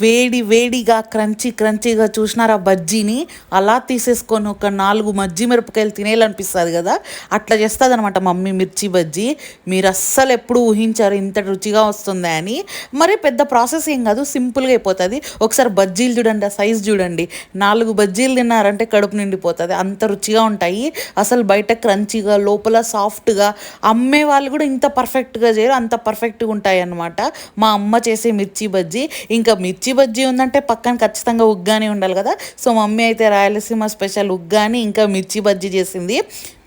వేడి వేడిగా క్రంచీ క్రంచీగా చూసినారా బజ్జీని? అలా తీసేసుకొని ఒక నాలుగు మజ్జి మిరపకాయలు తినేయాలనిపిస్తుంది కదా? అట్లా చేస్తుంది అనమాట మమ్మీ మిర్చి బజ్జీ. మీరు అస్సలు ఎప్పుడు ఊహించారు ఇంత రుచిగా వస్తుంది అని. మరి పెద్ద ప్రాసెస్ ఏం కాదు సింపుల్గా అయిపోతుంది. ఒకసారి బజ్జీలు చూడండి ఆ సైజ్ చూడండి. నాలుగు బజ్జీలు తిన్నారంటే కడుపు నిండిపోతుంది. అంత రుచిగా ఉంటాయి. అసలు బయట క్రంచీగా లోపల సాఫ్ట్గా అమ్మే వాళ్ళు కూడా ఇంత పర్ఫెక్ట్గా చేయరు. అంత పర్ఫెక్ట్గా ఉంటాయి అన్నమాట మా అమ్మ చేసే మిర్చి బజ్జీ. ఇంకా మిర్చి మిర్చి బజ్జీ ఉందంటే పక్కన ఖచ్చితంగా ఉగ్గాని ఉండాలి కదా. సో మమ్మీ అయితే రాయలసీమ స్పెషల్ ఉగ్గాని ఇంకా మిర్చి బజ్జీ చేసింది.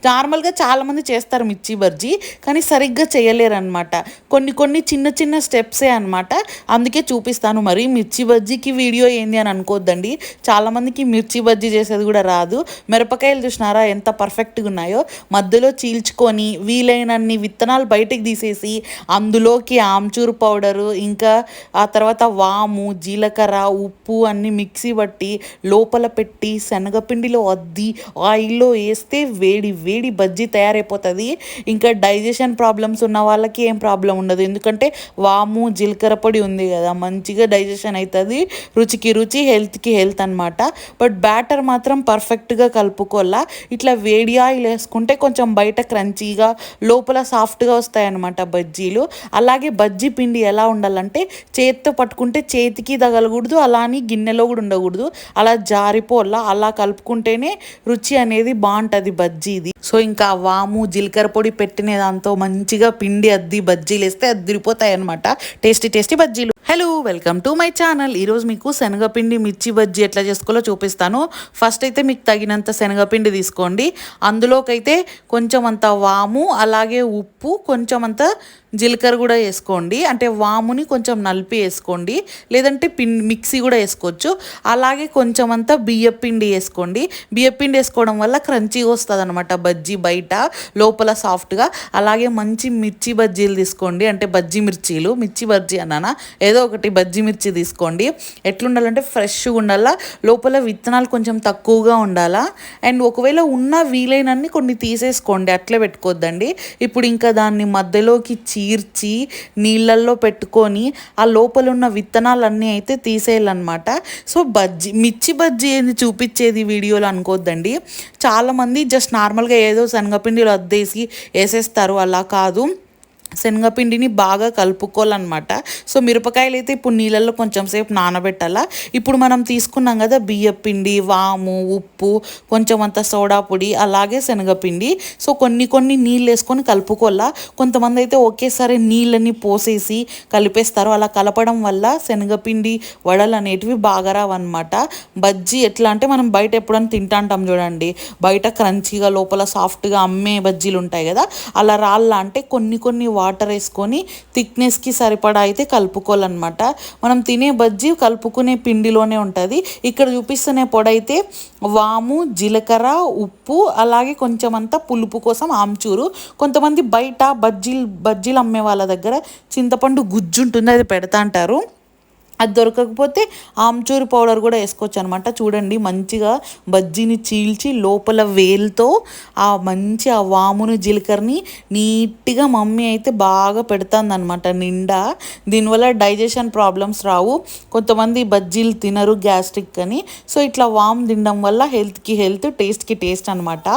నార్మల్గా చాలామంది చేస్తారు మిర్చి బజ్జీ కానీ సరిగ్గా చేయలేరనమాట కొన్ని కొన్ని చిన్న చిన్న స్టెప్సే అనమాట అందుకే చూపిస్తాను మరి మిర్చి బజ్జీకి వీడియో ఏంది అని అనుకోద్దండి. చాలామందికి మిర్చి బజ్జీ చేసేది కూడా రాదు. మిరపకాయలు చూసినారా ఎంత పర్ఫెక్ట్గా ఉన్నాయో. మధ్యలో చీల్చుకొని వీలైనన్ని విత్తనాలు బయటకు తీసేసి అందులోకి ఆమ్చూరు పౌడరు ఇంకా ఆ తర్వాత వాము జీలకర్ర ఉప్పు అన్నీ మిక్సీ పట్టి లోపల పెట్టి శనగపిండిలో అద్ది ఆయిల్లో వేస్తే వేడి వేడి బజ్జీ తయారైపోతుంది. ఇంకా డైజెషన్ ప్రాబ్లమ్స్ ఉన్న వాళ్ళకి ఏం ప్రాబ్లం ఉండదు. ఎందుకంటే వాము జీలకర్ర పొడి ఉంది కదా మంచిగా డైజెషన్ అవుతుంది రుచికి రుచి హెల్త్కి హెల్త్ అనమాట బట్ బ్యాటర్ మాత్రం పర్ఫెక్ట్గా కలుపుకోవాలా. ఇట్లా వేడి ఆయిల్ వేసుకుంటే కొంచెం బయట క్రంచీగా లోపల సాఫ్ట్గా వస్తాయన్నమాట బజ్జీలు. అలాగే బజ్జీ పిండి ఎలా ఉండాలంటే చేతితో పట్టుకుంటే చేతికి తగలకూడదు అలా అని గిన్నెలో కూడా ఉండకూడదు. అలా జారిపోల్లా అలా కలుపుకుంటేనే రుచి అనేది బాగుంటుంది బజ్జీది. సో ఇంకా వాము జీలకర్ర పొడి పెట్టిన దాంతో మంచిగా పిండి అద్ది బజ్జీలు వేస్తే అద్దిరిపోతాయి అనమాట టేస్టీ టేస్టీ బజ్జీలు. Hello welcome to my channel ఈరోజు మీకు శనగపిండి మిర్చి బజ్జీ ఎట్లా చేసుకోవాలో చూపిస్తాను. ఫస్ట్ అయితే మీకు తగినంత శనగపిండి తీసుకోండి. అందులోకైతే కొంచెం అంత వాము అలాగే ఉప్పు కొంచెం అంత జీలకర్ర కూడా వేసుకోండి. అంటే వాముని కొంచెం నలిపి వేసుకోండి. లేదంటే పిన్ మిక్సీ కూడా వేసుకోవచ్చు. అలాగే కొంచెం అంతా బియ్యపిండి వేసుకోండి. బియ్యపిండి వేసుకోవడం వల్ల క్రంచీగా వస్తుంది అనమాట బజ్జీ బయట లోపల సాఫ్ట్గా. అలాగే మంచి మిర్చి బజ్జీలు తీసుకోండి. అంటే బజ్జీ మిర్చీలు మిర్చి బజ్జీ అన్నానా? ఏదో ఒకటి బజ్జీ మిర్చి తీసుకోండి. ఎట్లుండాలంటే ఫ్రెష్గా ఉండాలా? లోపల విత్తనాలు కొంచెం తక్కువగా ఉండాలా? అండ్ ఒకవేళ ఉన్న వీలైనన్ని కొన్ని తీసేసుకోండి. అట్లే పెట్టుకోవద్దండి ఇప్పుడు ఇంకా దాన్ని మధ్యలోకి చీర్చి నీళ్ళల్లో పెట్టుకొని ఆ లోపల ఉన్న విత్తనాలన్నీ అయితే తీసేయాలన్నమాట. సో బజ్జీ మిర్చి బజ్జీ ఏంది చూపించేది వీడియోలు అనుకోవద్దండి చాలామంది జస్ట్ నార్మల్గా ఏదో శనగపిండిలో అద్దేసి వేసేస్తారు. అలా కాదు. శనగపిండిని బాగా కలుపుకోవాలన్నమాట. సో మిరపకాయలు అయితే ఇప్పుడు నీళ్ళల్లో కొంచెం సేపు నానబెట్టాలా? ఇప్పుడు మనం తీసుకున్నాం కదా బియ్య పిండి వాము ఉప్పు కొంచెం అంత సోడా పొడి అలాగే శనగపిండి. సో కొన్ని కొన్ని నీళ్ళు వేసుకొని కలుపుకోవాలా? కొంతమంది అయితే ఒకేసారి నీళ్ళని పోసేసి కలిపేస్తారు. అలా కలపడం వల్ల శనగపిండి వడలు అనేటివి బాగా రావన్నమాట. బజ్జీ ఎట్లా అంటే మనం బయట ఎప్పుడైనా తింటాంటాం చూడండి. బయట క్రంచీగా లోపల సాఫ్ట్గా అమ్మే బజ్జీలు ఉంటాయి కదా అలా రాళ్ళ అంటే కొన్ని కొన్ని వాటర్ వేసుకొని థిక్నెస్కి సరిపడా అయితే కలుపుకోవాలన్నమాట. మనం తినే బజ్జీ కలుపుకునే పిండిలోనే ఉంటుంది. ఇక్కడ చూపిస్తున్న పొడి అయితే వాము జీలకర్ర ఉప్పు అలాగే కొంచెం అంతా పులుపు కోసం ఆమ్చూరు. కొంతమంది బయట బజ్జీలు బజ్జీలు అమ్మే వాళ్ళ దగ్గర చింతపండు గుజ్జు ఉంటుంది అది పెడతా అంటారు. అది దొరకకపోతే ఆమ్చూరు పౌడర్ కూడా వేసుకోవచ్చు అనమాట చూడండి మంచిగా బజ్జీని చీల్చి లోపల వేలుతో ఆ మంచి ఆ వామును జీలకర్రని నీట్గా మమ్మీ అయితే బాగా పెడుతుంది అనమాట నిండా. దీనివల్ల డైజెషన్ ప్రాబ్లమ్స్ రావు. కొంతమంది బజ్జీలు తినరు గ్యాస్ట్రిక్ అని. సో ఇట్లా వామ్ తినడం వల్ల హెల్త్కి హెల్త్ టేస్ట్కి టేస్ట్ అనమాట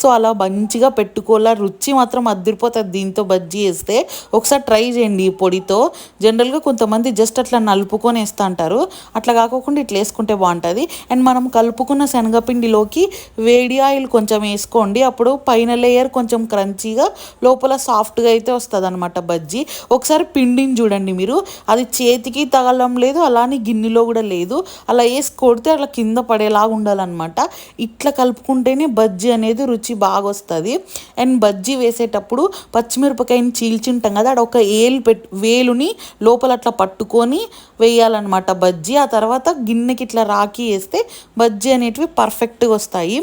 సో అలా మంచిగా పెట్టుకోవాల. రుచి మాత్రం అదిరిపోతుంది దీంతో బజ్జీ వేస్తే. ఒకసారి ట్రై చేయండి ఈ పొడితో. జనరల్గా కొంతమంది జస్ట్ అట్లా నలుపుకొని కలుపుకొని వేస్తూ అంటారు. అట్లా కాకుండా ఇట్లా వేసుకుంటే బాగుంటుంది. అండ్ మనం కలుపుకున్న శనగపిండిలోకి వేడి ఆయిల్ కొంచెం వేసుకోండి. అప్పుడు పైన లేయర్ కొంచెం క్రంచీగా లోపల సాఫ్ట్గా అయితే వస్తుంది అనమాట బజ్జీ. ఒకసారి పిండిని చూడండి మీరు. అది చేతికి తగలడం లేదు అలానే గిన్నెలో కూడా లేదు. అలా వేసి కొడితే అట్లా కింద పడేలాగా ఉండాలన్నమాట. ఇట్లా కలుపుకుంటేనే బజ్జీ అనేది రుచి బాగా వస్తుంది. అండ్ బజ్జీ వేసేటప్పుడు పచ్చిమిరపకాయని చీల్చింటాం కదా అక్కడ ఒక ఏలు పెట్ వేలుని లోపల అట్లా పట్టుకొని వేయాలి. చేయాలన్నమాట. బజ్జీ ఆ తర్వాత గిన్నెకి ఇట్లా రాకి వేస్తే బజ్జీ అనేటివి పర్ఫెక్ట్గా వస్తాయి.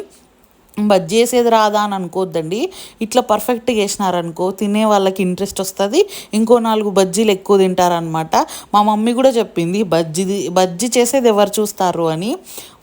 బజ్జీ చేసేది రాదా అని అనుకోవద్దండి ఇట్లా పర్ఫెక్ట్గా వేసినారనుకో తినే వాళ్ళకి ఇంట్రెస్ట్ వస్తుంది. ఇంకో నాలుగు బజ్జీలు ఎక్కువ తింటారనమాట మా మమ్మీ కూడా చెప్పింది బజ్జీది బజ్జీ చేసేది ఎవరు చూస్తారు అని.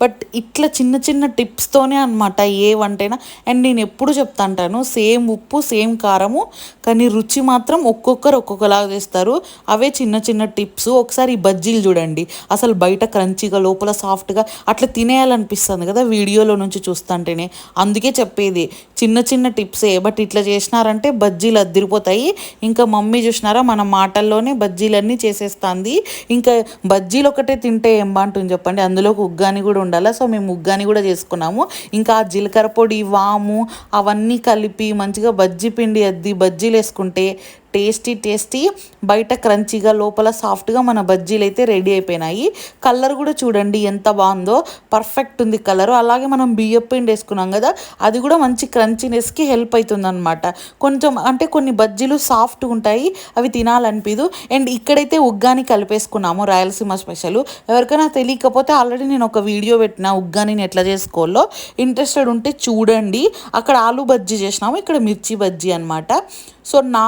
బట్ ఇట్లా చిన్న చిన్న టిప్స్తోనే అనమాట ఏ వంటైనా అండ్ నేను ఎప్పుడు చెప్తాంటాను సేమ్ ఉప్పు సేమ్ కారము కానీ రుచి మాత్రం ఒక్కొక్కరు ఒక్కొక్కలాగా చేస్తారు. అవే చిన్న చిన్న టిప్స్ ఒకసారి ఈ బజ్జీలు చూడండి. అసలు బయట క్రంచీగా లోపల సాఫ్ట్గా అట్లా తినేయాలనిపిస్తుంది కదా వీడియోలో నుంచి చూస్తుంటేనే అందుకే చెప్పేది చిన్న చిన్న టిప్సే బట్ ఇట్లా చేసినారంటే బజ్జీలు అద్దిరిపోతాయి. ఇంకా మమ్మీ చూసినారా మన మాటల్లోనే బజ్జీలన్నీ చేసేస్తుంది. ఇంకా బజ్జీలు ఒకటే తింటే ఏం బాగుంటుంది చెప్పండి. అందులోకి ఉగ్గాని కూడా ఉండాలి? సో మేము ఉగ్గాని కూడా చేసుకున్నాము. ఇంకా ఆ జీలకర్ర పొడి వాము అవన్నీ కలిపి మంచిగా బజ్జీ పిండి అద్ది బజ్జీలు వేసుకుంటే టేస్టీ టేస్టీ బయట క్రంచీగా లోపల సాఫ్ట్గా మన బజ్జీలు అయితే రెడీ అయిపోయినాయి. కలర్ కూడా చూడండి ఎంత బాగుందో. పర్ఫెక్ట్ ఉంది కలర్. అలాగే మనం బియ్యం పిండి వేసుకున్నాం కదా అది కూడా మంచి క్రంచీనెస్కి హెల్ప్ అవుతుంది అనమాట కొంచెం అంటే కొన్ని బజ్జీలు సాఫ్ట్గా ఉంటాయి అవి తినాలనిపించదు అండ్ ఇక్కడైతే ఉగ్గాని కలిపేసుకున్నాము రాయలసీమ స్పెషల్. ఎవరికైనా తెలియకపోతే ఆల్రెడీ నేను ఒక వీడియో పెట్టిన ఉగ్గాని ఎట్లా చేసుకోవాలో. ఇంట్రెస్టెడ్ ఉంటే చూడండి. అక్కడ ఆలు బజ్జీ చేసినాము ఇక్కడ మిర్చి బజ్జీ అనమాట సో నా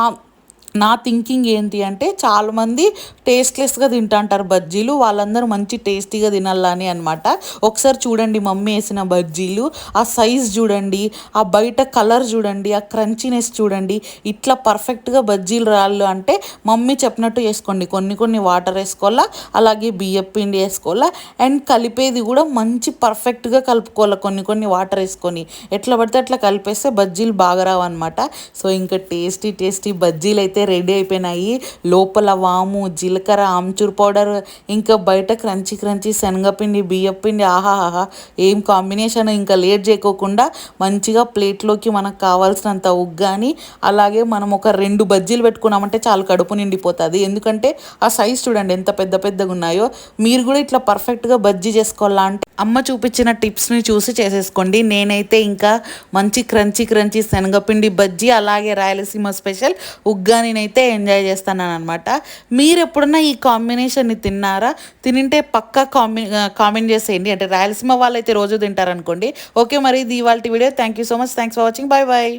నా థింకింగ్ ఏంటి అంటే చాలామంది టేస్ట్లెస్గా తింటాంటారు బజ్జీలు వాళ్ళందరూ మంచి టేస్టీగా తినాలని అనమాట ఒకసారి చూడండి మమ్మీ వేసిన బజ్జీలు ఆ సైజ్ చూడండి ఆ బయట కలర్ చూడండి ఆ క్రంచీనెస్ చూడండి ఇట్లా పర్ఫెక్ట్గా బజ్జీలు రాళ్ళు అంటే మమ్మీ చెప్పినట్టు వేసుకోండి కొన్ని కొన్ని వాటర్ వేసుకోవాలా అలాగే బియ్యం పిండి వేసుకోవాలా అండ్ కలిపేది కూడా మంచి పర్ఫెక్ట్గా కలుపుకోవాలి కొన్ని కొన్ని వాటర్ వేసుకొని. ఎట్లా పడితే అట్లా కలిపేస్తే బజ్జీలు బాగా రావన్నమాట. సో ఇంకా టేస్టీ టేస్టీ బజ్జీలు అయితే రెడీ అయిపోయినాయి. లోపల వాము జీలకర్ర ఆమ్చూర్ పౌడర్ ఇంకా బయట క్రంచి క్రంచి శనగపిండి బియ్యపిండి ఆహాహా ఏం కాంబినేషన్? ఇంకా లేట్ చేయకోకుండా మంచిగా ప్లేట్లోకి మనకు కావాల్సినంత ఉగ్గాని అలాగే మనం ఒక రెండు బజ్జీలు పెట్టుకున్నామంటే చాలా కడుపు నిండిపోతుంది. ఎందుకంటే ఆ సైజ్ చూడండి ఎంత పెద్ద పెద్దగా ఉన్నాయో మీరు కూడా ఇట్లా పర్ఫెక్ట్గా బజ్జీ చేసుకోవాలా అంటే అమ్మ చూపించిన టిప్స్ని చూసి చేసేసుకోండి. నేనైతే ఇంకా మంచి క్రంచి క్రంచీ శనగపిండి బజ్జీ అలాగే రాయలసీమ స్పెషల్ ఉగ్గానినైతే ఎంజాయ్ చేస్తాను అనమాట మీరు ఎప్పుడన్నా ఈ కాంబినేషన్ని తిన్నారా? తినింటే పక్కా కాంబి కామెంట్ చేసేయండి. అంటే రాయలసీమ వాళ్ళు అయితే రోజు తింటారనుకోండి. ఓకే మరి ఇది ఇవాళ video. Thank you so much thanks for watching bye bye